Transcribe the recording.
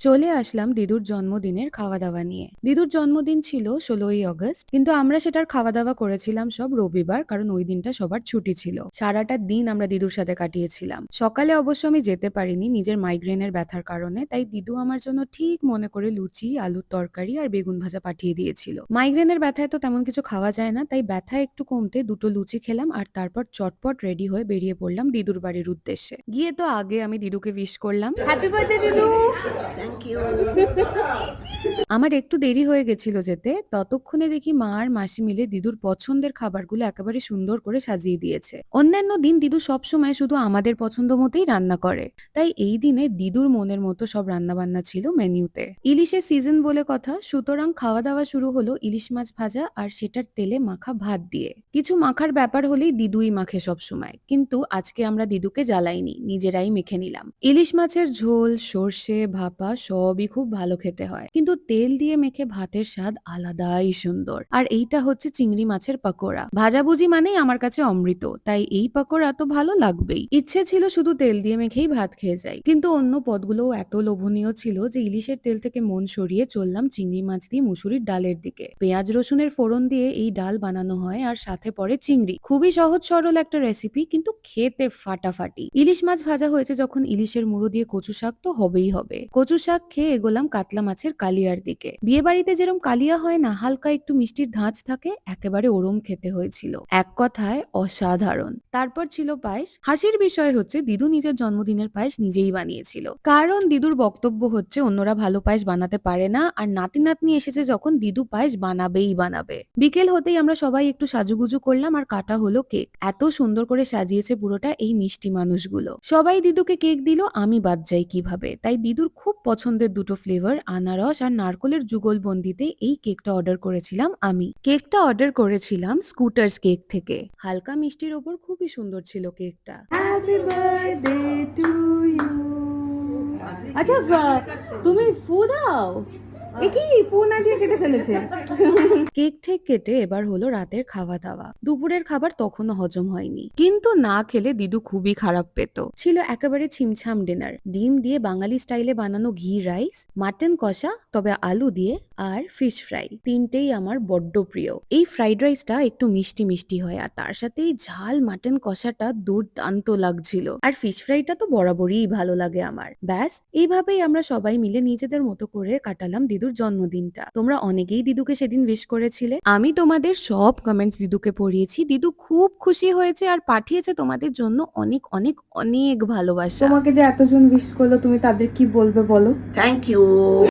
চলে আসলাম দিদুর জন্মদিনের খাওয়া দাওয়া নিয়ে। দিদুর জন্মদিন ছিল ষোলোই অগস্ট, কিন্তু আমরা সেটার খাওয়া দাওয়া করেছিলাম সব রবিবার, কারণ ওই দিনটা সবার ছুটি ছিল। সারাটা দিন আমরা দিদুর সাথে কাটিয়েছিলাম। সকালে অবশ্য আমি যেতে পারিনি নিজের মাইগ্রেনের ব্যথার কারণে, তাই দিদু আমার জন্য ঠিক মনে করে লুচি, আলুর তরকারি আর বেগুন ভাজা পাঠিয়ে দিয়েছিল। মাইগ্রেনের ব্যথায় তো তেমন কিছু খাওয়া যায় না, তাই ব্যথা একটু কমতে দুটো লুচি খেলাম আর তারপর চটপট রেডি হয়ে বেরিয়ে পড়লাম দিদুর বাড়ির উদ্দেশ্যে। গিয়ে তো আগে আমি দিদুকে উইশ করলাম। হ্যাপি বার্থডে দিদু! থ্যাংক ইউ আমার একটু দেরি হয়ে গেছিল যেতে, ততক্ষণে দেখি মা আর মাসি মিলে দিদুর পছন্দের খাবারগুলো একেবারে সুন্দর করে সাজিয়ে দিয়েছে। অন্যান্য দিন দিদু সবসময় শুধু আমাদের পছন্দ মতোই রান্না করে। তাই এই দিনে দিদুর মনের মতো সব রান্না বান্না ছিল মেনিউতে। ইলিশের সিজন বলে কথা, সুতরাং খাওয়া দাওয়া শুরু হলো ইলিশ মাছ ভাজা আর সেটার তেলে মাখা ভাত দিয়ে। কিছু মাখার ব্যাপার হলেই দিদুই মাখে সব সময় কিন্তু আজকে আমরা দিদুকে জ্বালাইনি, নিজেরাই মেখে নিলাম। ইলিশ মাছের ঝোল, সর্ষে, ভাপা সবই খুব ভালো খেতে হয়। কিন্তু তেল দিয়ে মেখে ভাতের স্বাদ আলাদাই সুন্দর। আর এইটা হচ্ছে চিংড়ি মাছের পাকোড়া। ভাজাভুজি মানেই আমার কাছে অমৃত, তাই এই পাকোড়া তো ভালো লাগবেই। ইচ্ছে ছিল শুধু তেল দিয়ে মেখেই ভাত খেয়ে যাই। কিন্তু অন্য পদগুলোও এত লোভনীয় ছিল যে ইলিশের তেল থেকে মন সরিয়ে চললাম চিংড়ি মাছ দিয়ে মুসুরির ডালের দিকে। পেঁয়াজ রসুনের ফোড়ন দিয়ে এই ডাল বানানো হয় আর সাথে পড়ে চিংড়ি। খুবই সহজ সরল একটা রেসিপি কিন্তু খেতে ফাটাফাটি। ইলিশ মাছ ভাজা হয়েছে যখন ইলিশের মুড়ো দিয়ে কচু শাক তো হবেই হবে। কচু শাক খেয়ে এগোলাম কাতলা মাছের কালিয়ার দিকে। বিয়ে বাড়িতে যেরম কালিয়া হয় না, হালকা একটু মিষ্টির ধাঁচ থাকে, একেবারে ওরম খেতে হয়েছিল। এক কথায় অসাধারণ। তারপর ছিল পায়েস। হাসির বিষয় হচ্ছে, দিদু নিজের জন্মদিনের পায়েস নিজেই বানিয়েছিল। কারণ দিদুর বক্তব্য হচ্ছে, অন্যরা ভালো পায়েস বানাতে পারে না, আর নাতি নাতনি এসেছে যখন দিদু পায়েস বানাবেই বানাবে। বিকেল হতেই আমরা সবাই একটু সাজুগুজু করলাম আর কাটা হলো কেক। এত সুন্দর করে সাজিয়েছে পুরোটা এই মিষ্টি মানুষগুলো। সবাই দিদুকে কেক দিল, আমি বাদ যাই কীভাবে। তাই দিদুর খুব পছন্দের দুটো ফ্লেভার আনারস আর নারকলের যুগলবন্দিতে এই কেকটা অর্ডার করেছিলাম আমি। কেকটা অর্ডার করেছিলাম স্কুটার্স কেক থেকে। হালকা মিষ্টির ওপর খুবই সুন্দর ছিল কেকটা আচ্ছা তুমি ফু দাও কেক ঠেক কেটে এবার হলো রাতের খাওয়া দাওয়া দুপুরের খাবার তখনও হজম হয়নি। কিন্তু না খেলে দিদু খুবই খারাপ পেত। ছিল একেবারে ছিমছাম ডিনার। ডিম দিয়ে বাঙালি স্টাইলে বানানো ঘি রাইস, মাটন কষা, তবে আলু দিয়ে, আর ফিশ ফ্রাই। তিনটেই আমার বড্ড প্রিয়। এই ফ্রাইড রাইসটা একটু মিষ্টি মিষ্টি হয়, আর তার সাথে ঝাল মাটন কষাটা দুর্দান্ত লাগছিল। আর ফিশ ফ্রাইটা তো বরাবরই ভালো লাগে আমার। ব্যাস এইভাবেই আমরা সবাই মিলে নিজেদের মতো করে কাটালাম দিদুর জন্মদিনটা। তোমরা অনেকেই দিদুকে সেদিন উইশ করেছিলে। আমি তোমাদের সব কমেন্টস দিদুকে পড়িয়েছি। দিদু খুব খুশি হয়েছে আর পাঠিয়েছে তোমাদের জন্য অনেক অনেক অনেক ভালোবাসা। তোমাকে যে এতজন উইশ করল তুমি তাদের কি বলবে বলো? Thank you